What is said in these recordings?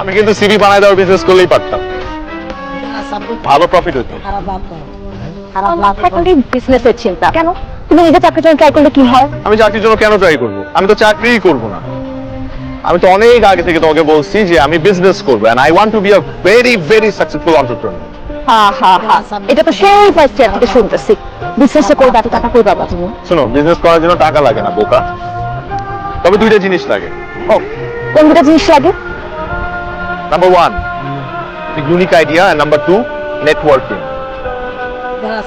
আমি কিন্তু সিভি বানায় দেওয়ার বিজনেস করলেই পারতাম। ভালো প্রফিট হতো। ফ্যাকাল্টি বিজনেসের চিন্তা। কেন? তুমি নিজে চাকরির জন্য ট্রাই করলে কি হয়? আমি চাকরির জন্য কেন ট্রাই করব? আমি তো চাকরিই করব না। আমি তো অনেক আগে থেকে তোমাকে বলছি যে আমি বিজনেস করব and I want to be a very very successful entrepreneur এটা তো সেই ফার্স্ট ইয়ার থেকে শুনতেছি। বিজনেসে এত টাকা কই পাবা তুমি? শোনো বিজনেস করার জন্য টাকা লাগে না বোকা। তবে দুইটা জিনিস লাগে। ও কোন দুটা জিনিস লাগে? Number one unique idea number two networking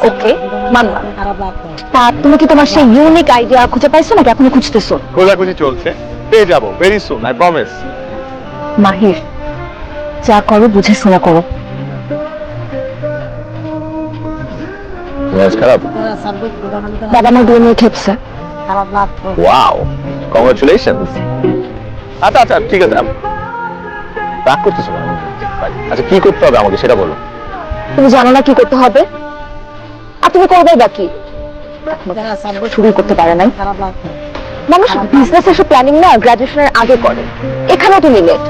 okay মানলাম। তা তুমি কি তোমার সেই ইউনিক আইডিয়া খুঁজে পাইছো নাকি এখনও খুঁজতেছো? খোঁজাখুঁজি চলছে। পেয়ে যাব very soon I promise Mahir যা করো বুঝে শোনা করো। খারাপ? বাবা আমার বিয়ে নিয়ে খেপছে। ওয়াও কংগ্রাচুলেশনস আচ্ছা আচ্ছা ঠিক আছে। রাগ করতেছো কেন? আচ্ছা কি করতে হবে আমাকে সেটা বলো। তুমি জানো না কি করতে হবে? আর তুমি করবে বা কি? শুরু করতে পারে নাই। মানুষ বিজনেস এসব প্ল্যানিং না গ্রাজুয়েশনের আগে করে। এখানেও তুমি লেট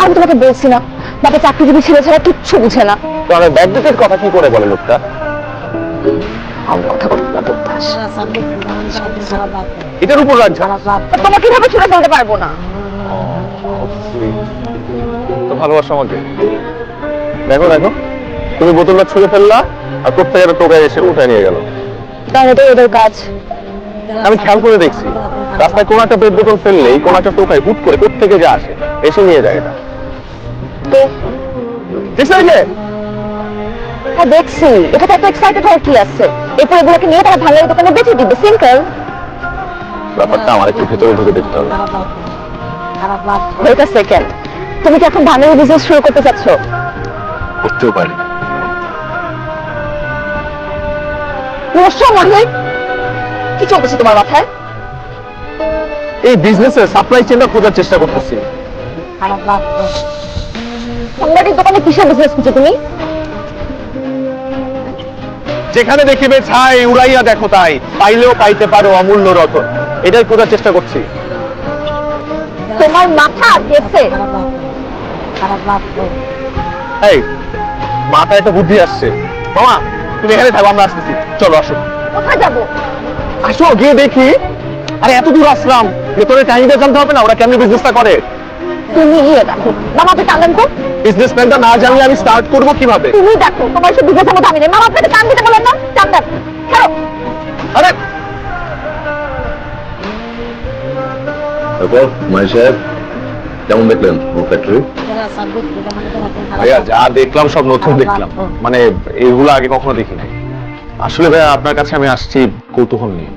আমি তোমাকে বলছি না বাবা চাকরিজীবী ছেলে ছাড়া কিচ্ছু বুঝে না। তো আমার ব্যাকডেটের কথা কি করে বলে লোকটা? আমি কথা বলতে না বলতাস এটার উপর রাগ তোমাকে এভাবে ছুড়ে ফেলতে পারব না? তো ভালোবাসো আমাকে। দেখো দেখো তুমি বোতলটা ছুঁড়ে ফেললা আর প্রত্যেকের টোকায় এসে উঠে নিয়ে গেল। কারণ এটা ওদের কাজ। আমি খেয়াল করে দেখছি রাস্তায় কোন একটা পেট বোতল ফেললেই কোন একটা টোকায় হুট করে কোথেকে যা আসে এসে নিয়ে যায় এটা। তো হ্যাঁ দেখছি। এটাতে এত এক্সাইটেড হওয়ার কি আছে? এরপর এগুলোকে নিয়ে তারা ভালো দোকানে বেচে দিবে সিম্পল ব্যাপারটা আমার একটু ভেতরে ঢুকে দেখতে হবে। ওয়েট আ সেকেন্ড তুমি কি এখন ধানের বিজনেস শুরু করতে চাচ্ছ? করতেও পারি। নষ্ট কি চলতেছে তোমার মাথায়? এই বিজনেসের সাপ্লাই চেনটা খোঁজার চেষ্টা করতেছি। দোকানে কিসের বিজনেস করছ তুমি? যেখানে দেখিবে ছাই উড়াইয়া দেখো তাই। পাইলেও পাইতে পারো অমূল্য রতন। এটাই খোঁজার চেষ্টা করছি। তোমার মাথা গেছে। এই মাথায় একটা বুদ্ধি আসছে। মামা তুমি এখানে থাকো আমরা আসতেছি। চলো আসো। কোথায় যাব? আসো গিয়ে দেখি। আরে এত দূর আসলাম। ভেতরে কাহিনীটা জানতে হবে না ওরা কেমনি বিজনেসটা করে? তুমি গিয়ে দেখো। টানেন তো। বিজনেস প্ল্যানটা না জানলে আমি স্টার্ট করব কীভাবে? তুমি দেখো তোমার সব বিজনেসের মধ্যে আমি নেই। মামা আপনাকে টান দিতে বলেন না। টান দেন আরে তারপর মাই সাহেব কেমন দেখলেন ফ্যাক্টরি ভাইয়া যা দেখলাম সব নতুন দেখলাম মানে এগুলো আগে কখনো দেখি নাই আসলে ভাইয়া আপনার কাছে আমি আসছি কৌতূহল নিয়ে।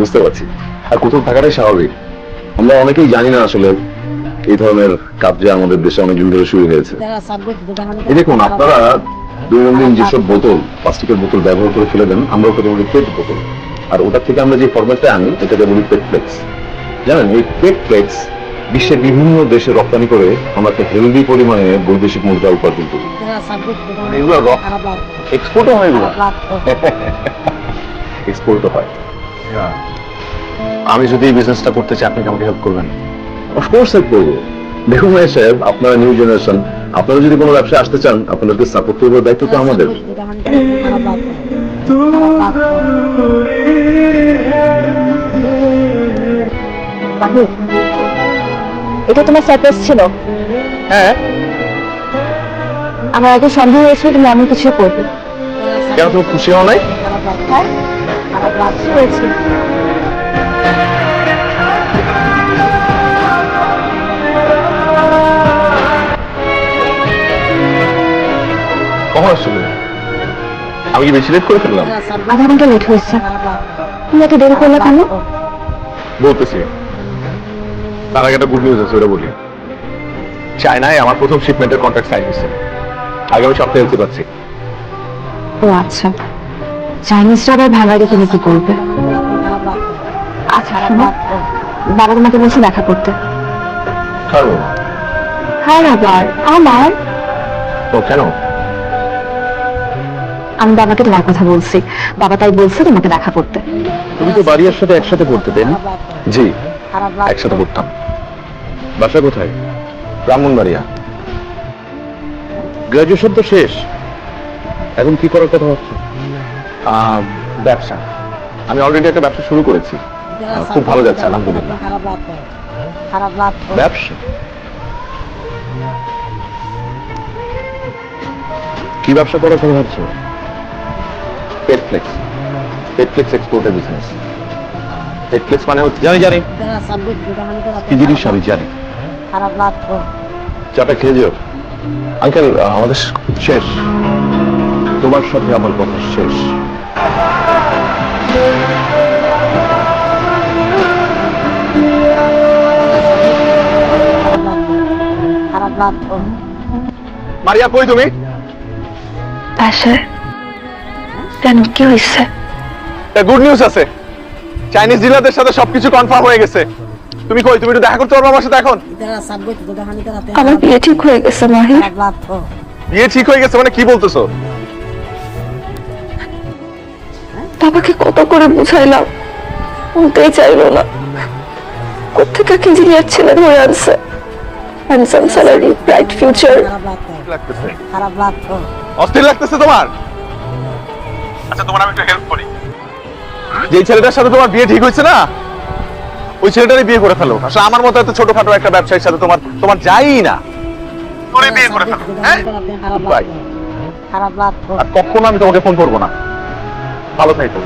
বুঝতে পারছি। আর কোথাও থাকাটাই স্বাভাবিক। আমরা অনেকেই জানি না আসলে এই ধরনের কাজ যে আমাদের দেশে অনেক দিন ধরে শুরু হয়েছে। এই দেখুন আপনারা দৈনন্দিন যেসব বোতল প্লাস্টিকের বোতল ব্যবহার করে ফেলে দেন আমরা ওটাকে বলি পেট বোতল। আর ওটা থেকে আমরা যে ফরম্যাটটা আনি এটাকে বলি পেট ফ্লেক্স। জানেন এই পেট ফ্লেক্স বিশ্বের বিভিন্ন দেশে রপ্তানি করে আমরা একটা হেলদি পরিমাণে বৈদেশিক মুদ্রা উপার্জন করি। এগুলো এক্সপোর্টও হয় এগুলো? এক্সপোর্ট হয়। আমি যদি এই বিজনেসটা করতে চাই আপনি কি আমাকে হেল্প করবেন? অফকোর্স হেল্প করব। দেখুন ভাই সাহেব আপনারা নিউ জেনারেশন আপনারা যদি কোনো ব্যবসা আসতে চান আপনাদেরকে সাপোর্ট করবার দায়িত্ব তো আমাদের। মাহি এটা তোমার সারপ্রাইজ ছিল। হ্যাঁ। আমার আগে সন্দেহ হয়েছিল তুমি এমন কিছু করবে। কেন তুমি খুশি হও নাই? হ্যাঁ কি হয়েছে। কখন আসলে? আমি কি বেশি লেট করে ফেললাম? আধা ঘণ্টা লেট হয়েছে। তুমি এত দেরি করলে কেন? বলতেছি। তার আগে একটা গুড নিউজ আছে ওটা বলি। চায়নায় আমার প্রথম শিপমেন্টের কন্ট্রাক্ট সাইন হয়েছে। আগামী সপ্তাহে হতে পারছি ও আচ্ছা। চাইনিজরা আবার ভাঙারি কিনে কি করবে? আচ্ছা শোনো। বাবা তোমাকে বলছে দেখা করতে। হ্যাঁ আবার আমার? তো কেন? আমি বাবাকে তোমার কথা বলছি। বাবা তাই বলছে তোমাকে দেখা করতে। তুমি তো বাড়ির সাথে একসাথে পড়তে তাই না? জি। একসাথে পড়তাম বাসা কোথায়? ব্রাহ্মণবাড়িয়া। গ্রাজুয়েশন তো শেষ। এখন কি করার কথা হচ্ছে আহ, ব্যবসা। আমি অলরেডি একটা ব্যবসা শুরু করেছি। খুব ভালো যাচ্ছে আলহামদুলিল্লাহ। ব্যবসা? কি ব্যবসা করার কথা ভাবছ? পেটফ্লেক্স পেটফ্লেক্স এক্সপোর্টের বিজনেস পেটফ্লেক্স মানে হচ্ছে জানি জানি। জানি? খারাপ লাগতো চাটা খেয়ে যাও। আঙ্কেল আমাদের শেষ। তোমার সাথে আমার কথা শেষ। মারিয়া কই তুমি? বাসায় কেন কি হয়েছে গুড নিউজ আছে। চাইনিজ ডিলারদের সাথে সবকিছু কনফার্ম হয়ে গেছে। তুমি কই? তুমি একটু দেখা করতে পারবে আমার সাথে এখন? আমার বিয়ে ঠিক হয়ে গেছে মাহির বিয়ে ঠিক হয়ে গেছে মানে কি বলতেছো? বাবাকে কত করে বুঝাইলাম। শুনতেই চাইলো না। কোথেকে কি ইঞ্জিনিয়ার ছেলে ধরে আনছে। হ্যান্ডসাম স্যালারি ব্রাইট ফিউচার অস্থির লাগতেছে। তোমার। আচ্ছা তোমার আমি একটু হেল্প করি। যে ছেলেটার সাথে তোমার বিয়ে ঠিক হয়েছে না ওই ছেলেটারই বিয়ে করে ফেলো। আসলে আমার মতো এত ছোটখাটো একটা ব্যবসায়ীর সাথে তোমার তোমার যাই না। তোরে বিয়ে করে ফেলো। হ্যাঁ? খারাপ Bye. লাগতো খারাপ লাগতো আর কখনো আমি তোমাকে ফোন করব না। ভালো থাকো।